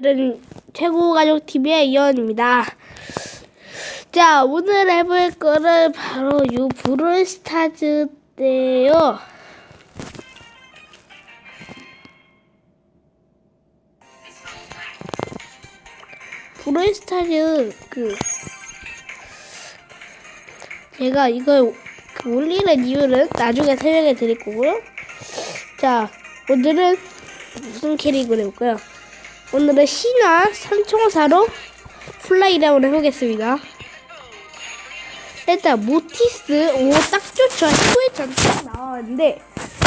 오늘은 최고 가족 TV의 이현입니다. 자, 오늘 해볼 거는 바로 요 브롤스타즈인데요. 브롤스타즈 그 제가 이걸 그 올리는 이유는 나중에 설명해 드릴 거고요. 자, 오늘은 무슨 캐릭을 해볼까요? 오늘은 신화 삼총사로 플라이를 한번 해보겠습니다. 일단 모티스 오딱 좋죠. 후에 전투가 나왔는데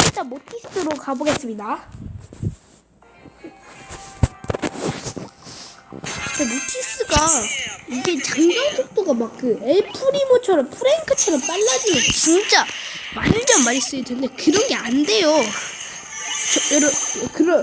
일단 모티스로 가보겠습니다. 모티스가 이게 장전 속도가 막 그 엘프리모처럼 프랭크처럼 빨라지면 진짜 완전 많이 쓰일 텐데 그런 게 안 돼요. 저, 여러, 그러,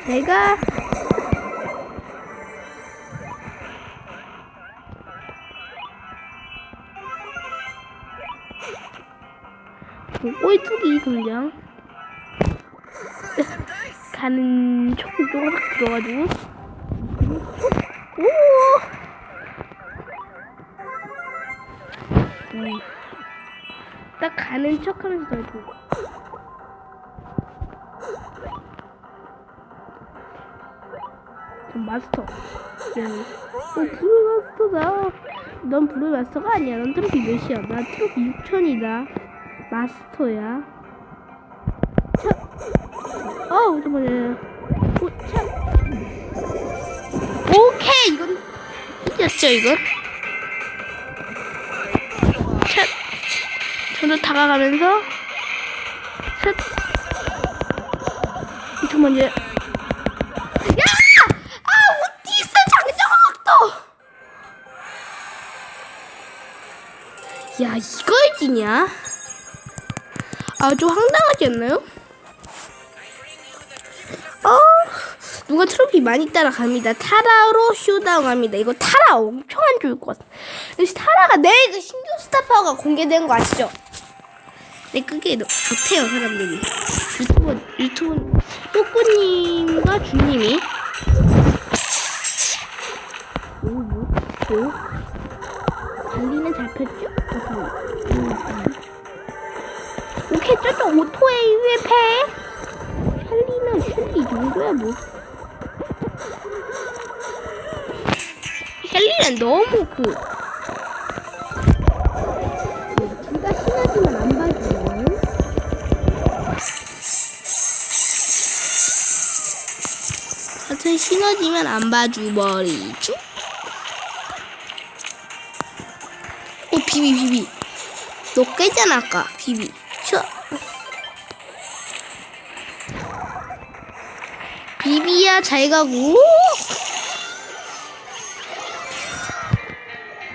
휴. 내가 꼴뚜기 등장 가는 총 쪼가닥 들어가지고 오 음. 딱 가는 척하면서 달고 전 마스터. 네. 어, 브루 마스터다. 넌 브루 마스터가 아니야. 넌 트로피 몇이야? 나 트로피 6천이다. 마스터야. 차. 어우, 잠깐만요. 오, 차. 오케이! 이건 이겼죠, 이건? 차. 저도 다가가면서. 차. 잠깐만요. 야, 이걸 지냐? 아, 좀 황당하지 않나요? 어, 누가 트로피 많이 따라갑니다. 타라로 쇼다운 합니다. 이거 타라 엄청 안 좋을 것 같아. 역시 타라가 내일 그 신규 스타파워가 공개된 거 아시죠? 네, 그게 너- 좋대요, 사람들이. 유튜브, 유튜브, 또꾸님과 주님이. 오, 뭐, 오. 달리는 잡혔죠? 오케이, 저쪽 오토에 유입해. 샬리는 샬리 이 정도야, 뭐. 샬리는 너무 그. 둘다 신하지만 안 봐주네. 같은 신어지면 안 봐주버리죠? 오 비비 비비 너 깨잖아 아까 비비 쳐. 비비야 잘 가고.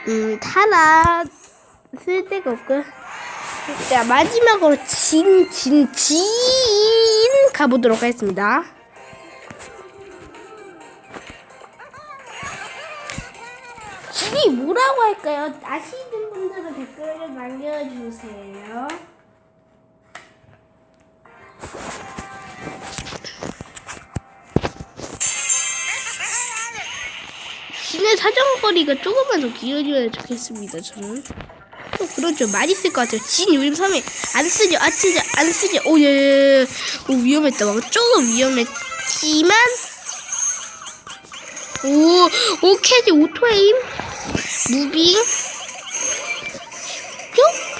음 타라 쓸데가 없고. 자 마지막으로 진 진 진 가보도록 하겠습니다. 진이 뭐라고 할까요? 아시는 분들은 댓글을 남겨주세요. 진의 사정거리가 조금만 더 길어져야 좋겠습니다. 저는. 어, 그렇죠. 많이 쓸 것 같아요. 진 요즘 섬에 안 쓰죠. 아 진짜 안 쓰죠. 오, 예, 예, 예. 오, 위험했다. 막 조금 위험했지만 오, 오케이, 오토에임. 무빙. 쭉.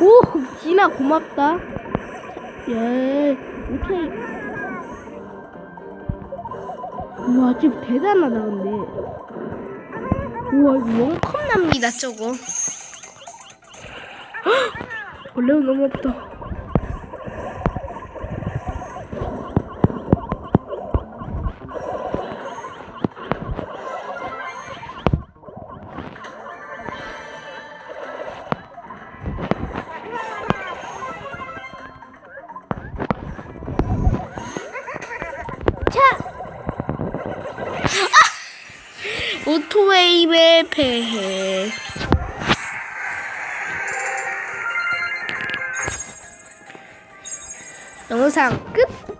오, 진아 고맙다. 예, 오케이. 우와, 지금 대단하다, 근데. 우와, 이거 원컵 납니다, 저거. 벌레가 너무 없다. 오토웨임에 패해. 영상 끝!